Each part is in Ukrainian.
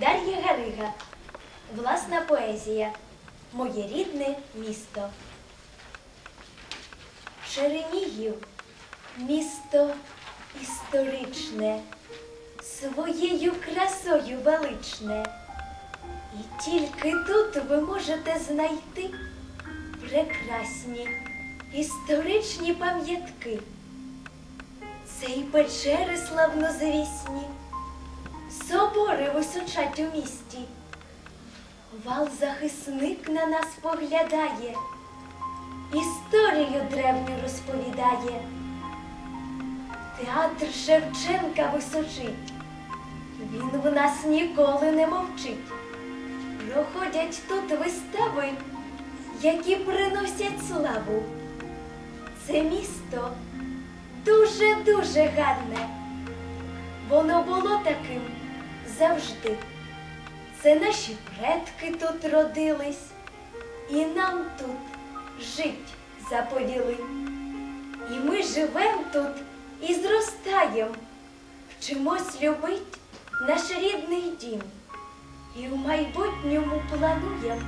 Дар'я Гарига. Власна поезія. Моє рідне місто. Чернігів місто історичне, своєю красою величне. І тільки тут ви можете знайти прекрасні історичні пам'ятки. Це і печери славнозвісні, собори височать у місті. Вал захисник на нас поглядає, історію древню розповідає. Театр Шевченка височить, він в нас ніколи не мовчить. Проходять тут вистави, які приносять славу. Це місто дуже-дуже гарне. Воно було таким завжди. Це наші предки тут родились, і нам тут жить заповіли. І ми живем тут і зростаєм, вчимось любить наш рідний дім. І в майбутньому плануєм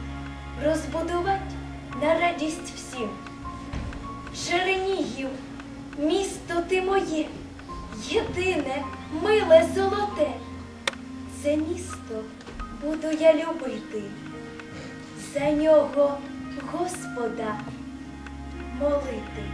розбудувати на радість всім. Чернігів, місто ти моє, єдине, миле золоте. Це місто буду я любити, за нього Господа молити.